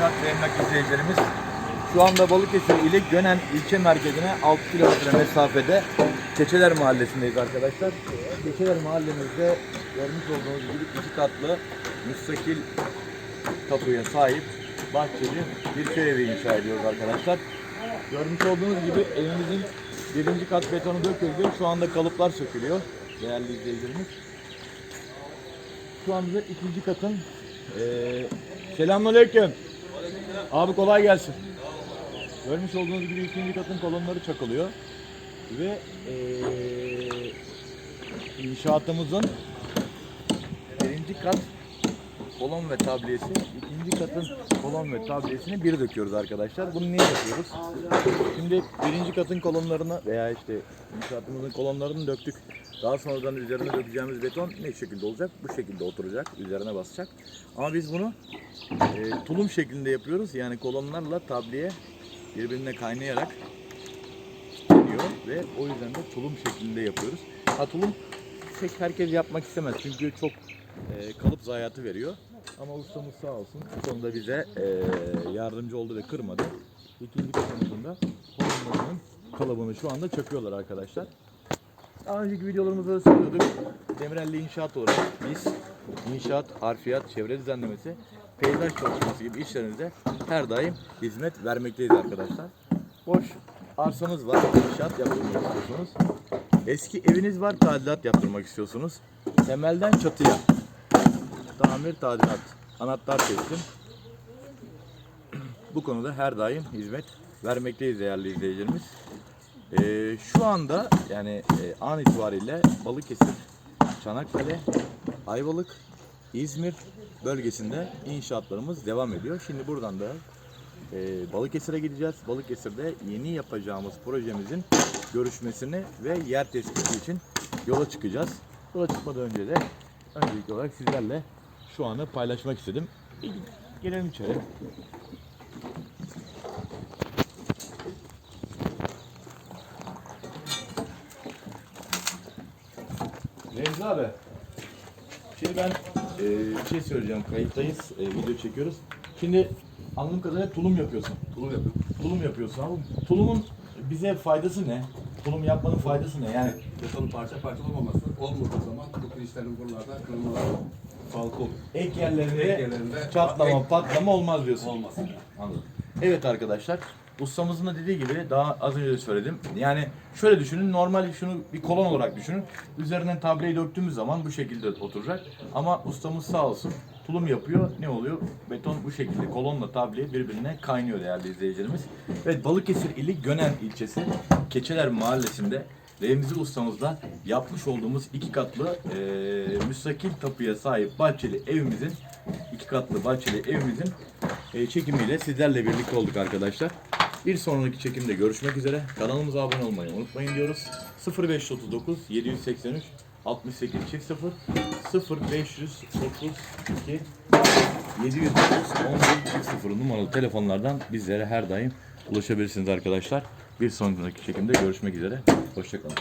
İnşaat ve Emlak izleyicilerimiz şu anda Balıkesir ile Gönen ilçe merkezine 6 kilometre mesafede Keçeler Mahallesi'ndeyiz arkadaşlar. Keçeler Mahallemizde görmüş olduğunuz gibi iki katlı müstakil tapuya sahip bahçeli bir köy evi inşa ediyoruz arkadaşlar. Görmüş olduğunuz gibi evimizin birinci kat betonu döküldü. Şu anda kalıplar sökülüyor değerli izleyicilerimiz. Şu anda ikinci katın eee selamünaleyküm. Abi kolay gelsin. Görmüş olduğunuz gibi ikinci katın kolonları çakılıyor. Ve eee inşaatımızın birinci kat kolon ve tabliyesi, ikinci katın kolon ve tabliyesini bir döküyoruz arkadaşlar. Bunu niye yapıyoruz? Şimdi birinci katın kolonlarını veya işte inşaatımızın kolonlarını döktük. Daha sonradan üzerine dökeceğimiz beton ne şekilde olacak? Bu şekilde oturacak, üzerine basacak. Ama biz bunu e, tulum şeklinde yapıyoruz. Yani kolonlarla tabliye birbirine kaynayarak gidiyor ve o yüzden de tulum şeklinde yapıyoruz. Ha tulum pek herkes yapmak istemez çünkü çok e, kalıp zayiatı veriyor. Ama ustamız sağ olsun bu konuda bize e, yardımcı oldu ve kırmadı. İkinci katımızın da kolonlarının kalıbını şu anda çakıyorlar arkadaşlar. Daha önceki videolarımızda da söylüyorduk. Demirelli İnşaat olarak biz inşaat, harfiyat, çevre düzenlemesi, peyzaj çalışması gibi işlerinizde her daim hizmet vermekteyiz arkadaşlar. Boş arsanız var, inşaat yaptırmak istiyorsunuz. Eski eviniz var, tadilat yaptırmak istiyorsunuz. Temelden çatıya tamir, tadilat, anahtar teslim. Bu konuda her daim hizmet vermekteyiz değerli izleyicilerimiz. Ee, şu anda yani e, an itibariyle Balıkesir, Çanakkale, Ayvalık, İzmir bölgesinde inşaatlarımız devam ediyor. Şimdi buradan da e, Balıkesir'e gideceğiz. Balıkesir'de yeni yapacağımız projemizin görüşmesini ve yer tespiti için yola çıkacağız. Yola çıkmadan önce de öncelikli olarak sizlerle şu anı paylaşmak istedim. Gelelim içeri. Remzi abi. Şimdi ben e, bir şey söyleyeceğim. Kayıttayız. e, video çekiyoruz. Şimdi anladığım kadarıyla tulum yapıyorsun. Tulum yapıyorum. Tulum yapıyorsun abi. Tulumun bize faydası ne? Tulum yapmanın faydası ne? Yani Betonun parça parça olmaması. Olmadığı zaman bu pirinçlerin buralarda kırılmaları, falko ek yerlerinde, Ek yerlerinde çatlama, patlama olmaz diyorsun. olmaz. Anladım. Evet arkadaşlar. Ustamızın da dediği gibi daha az önce de söyledim. Yani şöyle düşünün normal şunu bir kolon olarak düşünün. Üzerinden tableyi döktüğümüz zaman bu şekilde oturacak. Ama ustamız sağ olsun tulum yapıyor. Ne oluyor? Beton bu şekilde kolonla tabliye birbirine kaynıyor değerli izleyicilerimiz. Evet Balıkesir ili Gönen ilçesi Keçeler mahallesinde Remzi ustamızla yapmış olduğumuz iki katlı eee müstakil tapuya sahip bahçeli evimizin iki katlı bahçeli evimizin e, çekimiyle sizlerle birlikte olduk arkadaşlar. Bir sonraki çekimde görüşmek üzere. Kanalımıza abone olmayı unutmayın diyoruz. 0539 783 68 çift 0 0532 730 11 çift 0 numaralı telefonlardan bizlere her daim ulaşabilirsiniz arkadaşlar. Bir sonraki çekimde görüşmek üzere. Hoşçakalın.